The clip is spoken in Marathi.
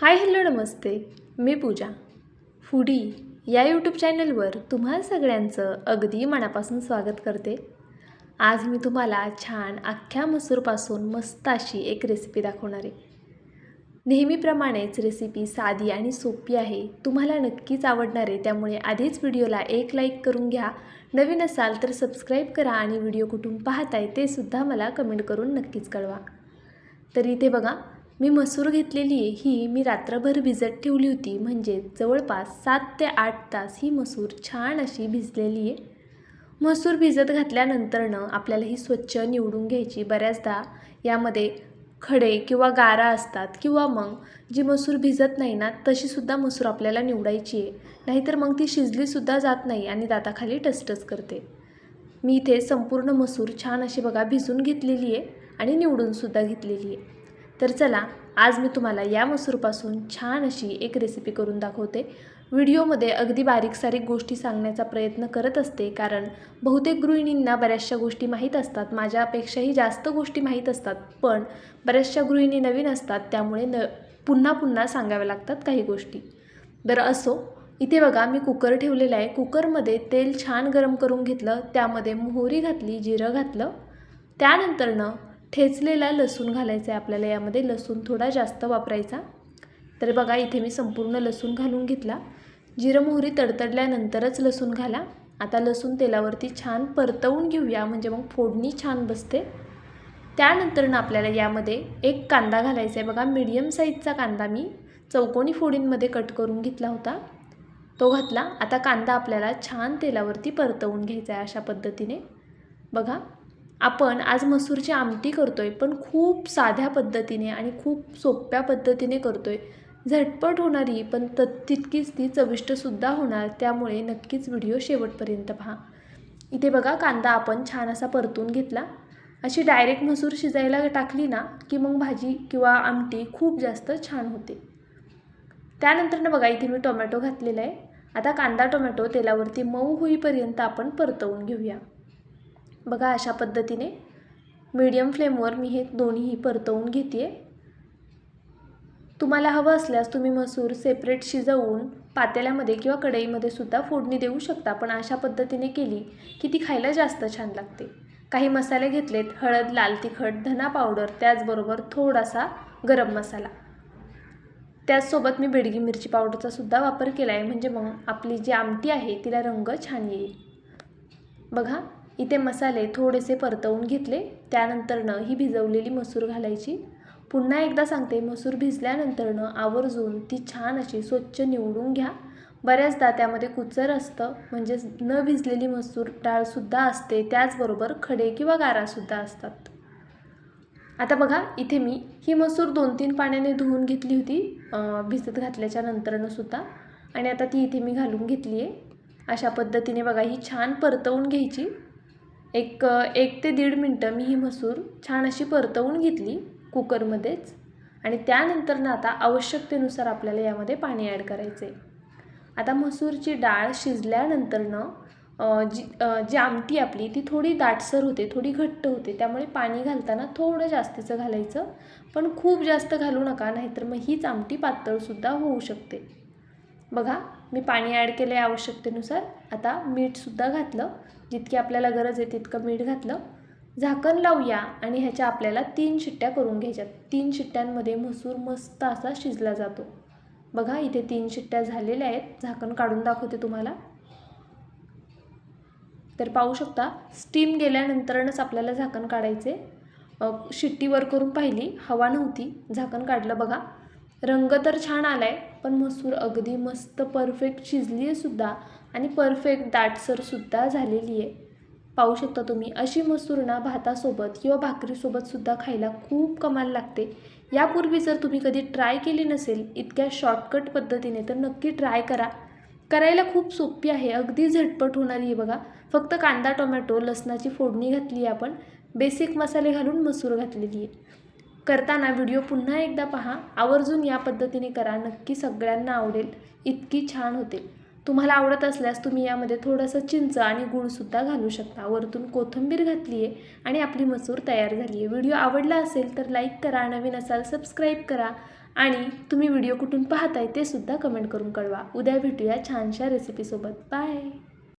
हाय हॅलो नमस्ते. मी पूजा. फुडी या यूट्यूब चॅनलवर तुम्हा सगळ्यांचं अगदी मनापासून स्वागत करते. आज मी तुम्हाला छान अख्ख्या मसूरपासून मस्त अशी एक रेसिपी दाखवणार आहे. नेहमीप्रमाणेच रेसिपी साधी आणि सोपी आहे. तुम्हाला नक्कीच आवडणार आहे. त्यामुळे आधीच व्हिडिओला एक लाईक करून घ्या. नवीन असाल तर सबस्क्राईब करा आणि व्हिडिओ कुठून पाहताय ते सुद्धा मला कमेंट करून नक्कीच कळवा. तर इथे बघा मी मसूर घेतलेली आहे ही मी रात्रभर भिजत ठेवली होती. म्हणजे जवळपास सात ते आठ तास ही मसूर छान अशी भिजलेली आहे. मसूर भिजत घातल्यानंतरनं आपल्याला ही स्वच्छ निवडून घ्यायची. बऱ्याचदा यामध्ये खडे किंवा गारा असतात किंवा मग जी मसूर भिजत नाही ना तशीसुद्धा मसूर आपल्याला निवडायची आहे. नाहीतर मग ती शिजलीसुद्धा जात नाही आणि दाताखाली टचटच करते. मी इथे संपूर्ण मसूर छान अशी बघा भिजून घेतलेली आहे आणि निवडूनसुद्धा घेतलेली आहे. तर चला आज मी तुम्हाला या मसूरपासून छान अशी एक रेसिपी करून दाखवते. व्हिडिओमध्ये अगदी बारीक सारीक गोष्टी सांगण्याचा प्रयत्न करत असते कारण बहुतेक गृहिणींना बऱ्याचशा गोष्टी माहीत असतात माझ्यापेक्षाही जास्त गोष्टी माहीत असतात पण बऱ्याचशा गृहिणी नवीन असतात त्यामुळे न पुन्हा पुन्हा सांगाव्या लागतात काही गोष्टी. बरं असो इथे बघा मी कुकर ठेवलेला आहे. कुकरमध्ये तेल छान गरम करून घेतलं त्यामध्ये मोहरी घातली जिरं घातलं. त्यानंतरनं ठेचलेला लसूण घालायचा आहे आपल्याला यामध्ये. लसूण थोडा जास्त वापरायचा. तर बघा इथे मी संपूर्ण लसूण घालून घेतला. जिरं मोहरी तडतडल्यानंतरच लसूण घाला. आता लसूण तेलावरती छान परतवून घेऊया. म्हणजे मग फोडणी छान बसते. त्यानंतरनं आपल्याला यामध्ये एक कांदा घालायचा आहे बघा मीडियम साईजचा कांदा मी चौकोनी फोडींमध्ये कट करून घेतला होता. तो घातला. आता कांदा आपल्याला छान तेलावरती परतवून घ्यायचा आहे अशा पद्धतीने. बघा आपण आज मसूरची आमटी करतो आहे पण खूप साध्या पद्धतीने आणि खूप सोप्या पद्धतीने करतो आहे झटपट होणारी पण त तितकीच ती चविष्टसुद्धा होणार त्यामुळे नक्कीच व्हिडिओ शेवटपर्यंत पहा. इथे बघा कांदा आपण छान असा परतून घेतला. अशी डायरेक्ट मसूर शिजायला टाकली ना की मग भाजी किंवा आमटी खूप जास्त छान होते. त्यानंतरनं बघा इथे मी टोमॅटो घातलेला आहे. आता कांदा टोमॅटो तेलावरती मऊ होईपर्यंत आपण परतवून घेऊया. बघा अशा पद्धतीने मीडियम फ्लेमवर मी हे दोन्हीही परतवून घेते तुम्हाला हवं असल्यास तुम्ही मसूर सेपरेट शिजवून पातेल्यामध्ये किंवा कढईमध्ये सुद्धा फोडणी देऊ शकता पण अशा पद्धतीने केली की ती खायला जास्त छान लागते. काही मसाले घेतलेत हळद लाल तिखट धना पावडर त्याचबरोबर थोडासा गरम मसाला. त्याचसोबत मी बेडगी मिरची पावडरचा सुद्धा वापर केला आहे म्हणजे मग आपली जी आमटी आहे तिला रंग छान येईल. बघा इथे मसाले थोडेसे परतवून घेतले. त्यानंतरनं ही भिजवलेली मसूर घालायची. पुन्हा एकदा सांगते मसूर भिजल्यानंतरनं आवर्जून ती छान अशी स्वच्छ निवडून घ्या. बऱ्याचदा त्यामध्ये कुचर असतं म्हणजे न भिजलेली मसूर डाळसुद्धा असते त्याचबरोबर खडे किंवा गारासुद्धा असतात. आता बघा इथे मी ही मसूर दोन तीन पाण्याने धुवून घेतली होती भिजत घातल्याच्या नंतरनं सुद्धा. आणि आता ती इथे मी घालून घेतली आहे अशा पद्धतीने बघा ही छान परतवून घ्यायची. एक एक ते दीड मिनटं मी ही मसूर छान अशी परतवून घेतली कुकरमध्येच. आणि त्यानंतरनं आता आवश्यकतेनुसार आपल्याला यामध्ये पाणी ॲड करायचं आहे आता मसूरची डाळ शिजल्यानंतरनं जी जी आमटी आपली ती थोडी दाटसर होते थोडी घट्ट होते त्यामुळे पाणी घालताना थोडं जास्तीचं घालायचं. पण खूप जास्त घालू नका नाहीतर मग हीच आमटी पातळसुद्धा होऊ शकते. बघा मी पाणी ॲड केलं आहे आवश्यकतेनुसार. आता मीठसुद्धा घातलं. जितकी आपल्याला गरज आहे तितकं मीठ घातलं. झाकण लावूया आणि ह्याच्या आपल्याला तीन शिट्ट्या करून घ्यायच्यात. तीन शिट्ट्यांमध्ये मसूर मस्त असा शिजला जातो. बघा इथे तीन शिट्ट्या झालेल्या आहेत. झाकण काढून दाखवते तुम्हाला. तर पाहू शकता स्टीम गेल्यानंतरच आपल्याला झाकण काढायचे. शिट्टी वर करून पाहिली. हवा नव्हती. झाकण काढलं बघा. रंग तर छान आला आहे पण मसूर अगदी मस्त परफेक्ट शिजली आहे सुद्धा. आणि परफेक्ट दाटसरसुद्धा झालेली आहे. पाहू शकता तुम्ही अशी मसूर ना भातासोबत किंवा भाकरीसोबतसुद्धा खायला खूप कमाल लागते. यापूर्वी जर तुम्ही कधी ट्राय केली नसेल इतक्या शॉर्टकट पद्धतीने तर नक्की ट्राय करा. करायला खूप सोपी आहे अगदी झटपट होणारी आहे बघा. फक्त कांदा टोमॅटो लसणाची फोडणी घातली आहे आपण. बेसिक मसाले घालून मसूर घातलेली आहे. करताना व्हिडिओ पुन्हा एकदा पहा. आवर्जून या पद्धतीने करा. नक्की सगळ्यांना आवडेल. इतकी छान होते. तुम्हाला आवडत असल्यास तुम्ही यामध्ये थोडंसं चिंच आणि गुळसुद्धा घालू शकता. वरतून कोथिंबीर घातली आहे आणि आपली मसूर तयार झाली आहे व्हिडिओ आवडला असेल तर लाईक करा नवीन असाल सबस्क्राईब करा आणि तुम्ही व्हिडिओ कुठून पाहताय ते सुद्धा कमेंट करून कळवा. उद्या भेटूया छानशा रेसिपीसोबत बाय!